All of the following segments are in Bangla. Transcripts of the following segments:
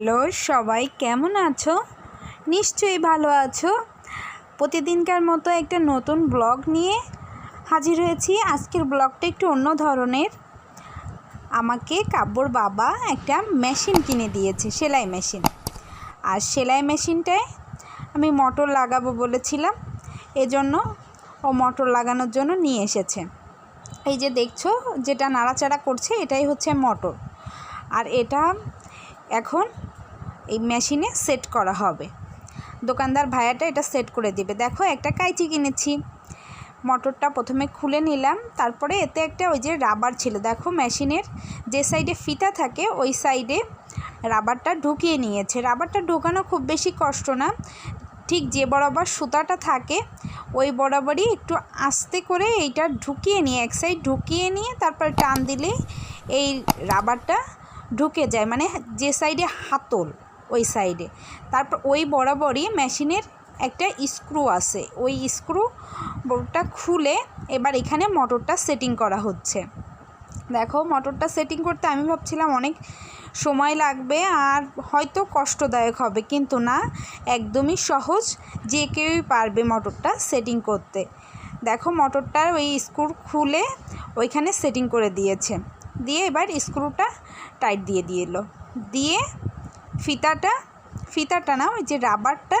হ্যালো, সবাই কেমন আছো? নিশ্চয়ই ভালো আছো। প্রতিদিনকার মতো একটা নতুন ব্লগ নিয়ে হাজির হয়েছি। আজকের ব্লগটা একটু অন্য ধরনের। আমাকে কাব্যর বাবা একটা মেশিন কিনে দিয়েছে, সেলাই মেশিন। আর সেলাই মেশিনটায় আমি মোটর লাগাবো বলেছিলাম। এজন্য ও মোটর লাগানোর জন্য নিয়ে এসেছে। এই যে দেখছ, যেটা নাড়াচাড়া করছে, এটাই হচ্ছে মোটর। আর এটা এখন এই মেশিনে সেট করা হবে। দোকানদার ভাইয়াটা এটা সেট করে দিবে। দেখো একটা কাইচি কিনেছি। মোটরটা প্রথমে খুলে নিলাম, তারপরে এতে একটা ওই যে রাবার ছিল। দেখো মেশিনের যে সাইডে ফিতা থাকে, ওই সাইডে রাবারটা ঢুকিয়ে নিয়েছে। রাবারটা ঢোকানো খুব বেশি কষ্ট না। ঠিক যে বরাবর সুতাটা থাকে, ওই বরাবরই একটু আস্তে করে এইটা ঢুকিয়ে নিয়ে, এক সাইড ঢুকিয়ে নিয়ে তারপর টান দিলে এই রাবারটা ঢুকে যায়। মানে যে সাইডে হাতল। ওই সাইডে। তারপর ওই বরাবরই মেশিনের একটা স্ক্রু আছে। ওই স্ক্রুটা খুলে এবার এখানে মোটরটা সেটিং করা হচ্ছে। দেখো, মোটরটা সেটিং করতে আমি ভাবছিলাম অনেক সময় লাগবে আর হয়তো কষ্টদায়ক হবে, কিন্তু না, একদমই সহজ যে কেউই পারবে মোটরটা সেটিং করতে। দেখো মোটরটার ওই স্ক্রু খুলে ওইখানে সেটিং করে দিয়েছে। দিয়ে এবার স্ক্রুটা টাইট দিয়ে দিল দিয়ে ফিতাটা ফিতাটা না, ওই যে রাবারটা,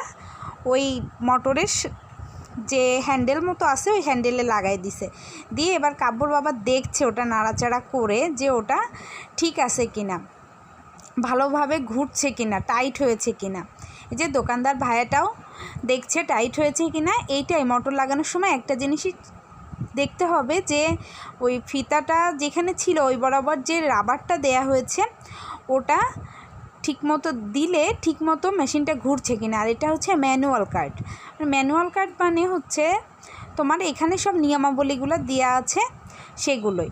ওই মোটরের যে হ্যান্ডেল মতো আছে, ওই হ্যান্ডেলে লাগাই দিছে। দিয়ে এবার কাব্যর বাবা দেখছে ওটা নাড়াচাড়া করে যে ওটা ঠিক আছে কিনা, ভালোভাবে ঘুরছে কিনা, টাইট হয়েছে কিনা। এই যে দোকানদার ভাইয়াটাও দেখছে টাইট হয়েছে কিনা, এইটাই মোটর লাগানোর সময় একটা জিনিসই দেখতে হবে যে ওই ফিতাটা যেখানে ছিল, ওই বরাবর যে রাবারটা দেয়া হয়েছে, ওটা ঠিকমতো দিলে ঠিকমতো মেশিনটা ঘুরছে কিনা, আর এটা হচ্ছে ম্যানুয়াল কার্ড। ম্যানুয়াল কার্ড মানে হচ্ছে তোমার এখানে সব নিয়মাবলীগুলো দেওয়া আছে সেগুলোই।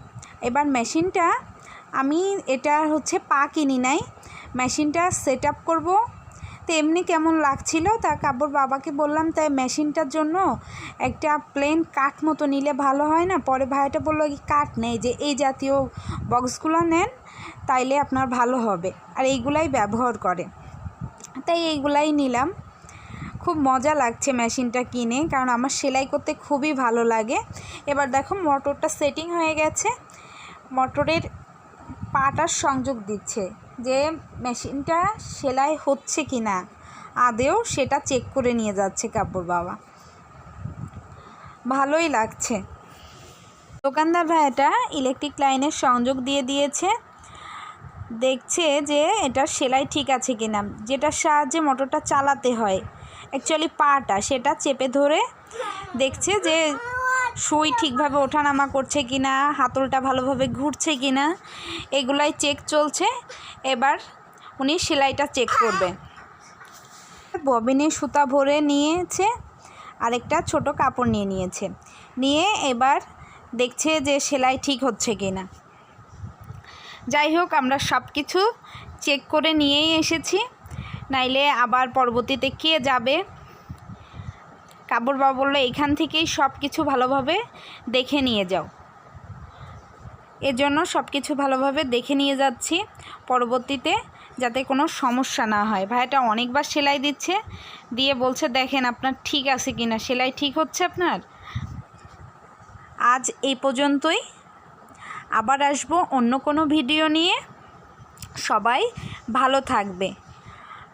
এবার মেশিনটা আমি এটা হচ্ছে পা কিনি নাই, মেশিনটা সেট আপ করব তো এমনি কেমন লাগছিল? তা কাব্যর বাবাকে বললাম তাই মেশিনটার জন্য একটা প্লেন কাঠ মতো নিলে ভালো হয় না? পরে ভাইটা বলল কি কাঠ নেই, যে এই জাতীয় বক্সগুলো নেন, তাইলে আপনার ভালো হবে। আর এইগুলাই ব্যবহার করে। তাই এইগুলাই নিলাম। খুব মজা লাগছে মেশিনটা কিনে, কারণ আমার সেলাই করতে খুবই ভালো লাগে। এবার দেখো, মোটরটা সেটিং হয়ে গেছে। মোটরের পাটার সংযোগ দিচ্ছে। যে মেশিনটা সেলাই হচ্ছে কি না আদেও সেটা চেক করে নিয়ে যাচ্ছে কাপড় বাবা। ভালোই লাগছে। দোকানদার ভাইটা ইলেকট্রিক লাইনের সংযোগ দিয়ে দিয়েছে। দেখছে যে এটা সেলাই ঠিক আছে কিনা যেটার সাহায্যে মোটরটা চালাতে হয়। অ্যাকচুয়ালি পাটা, সেটা চেপে ধরে দেখছে যে সুই ঠিকভাবে ওঠানামা করছে কি না হাতলটা ভালোভাবে ঘুরছে কি না এগুলাই চেক চলছে। এবার উনি সেলাইটা চেক করবে। ববিনে সুতা ভরে নিয়েছে, আরেকটা ছোট কাপড় নিয়ে নিয়েছে। নিয়ে এবার দেখছে যে সেলাই ঠিক হচ্ছে কি না যাই হোক, আমরা সব কিছু চেক করে নিয়েই এসেছি। নাইলে আবার পরবর্তীতে কে যাবে? কাবুর বাবা বলল, এখান থেকেই সব কিছু ভালোভাবে দেখে নিয়ে যাও। এজন্য সব কিছু ভালোভাবে দেখে নিয়ে যাচ্ছি পরবর্তীতে, যাতে কোনো সমস্যা না হয়। ভাইটা অনেকবার সেলাই দিচ্ছে, দিয়ে বলছে, দেখেন আপনার ঠিক আছে কি না সেলাই ঠিক হচ্ছে আপনার? আজ এই পর্যন্তই। আবার আসব অন্য কোনো ভিডিও নিয়ে। সবাই ভালো থাকবে।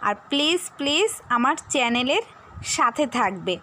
আর প্লিজ প্লিজ আমার চ্যানেলের সাথে থাকবে।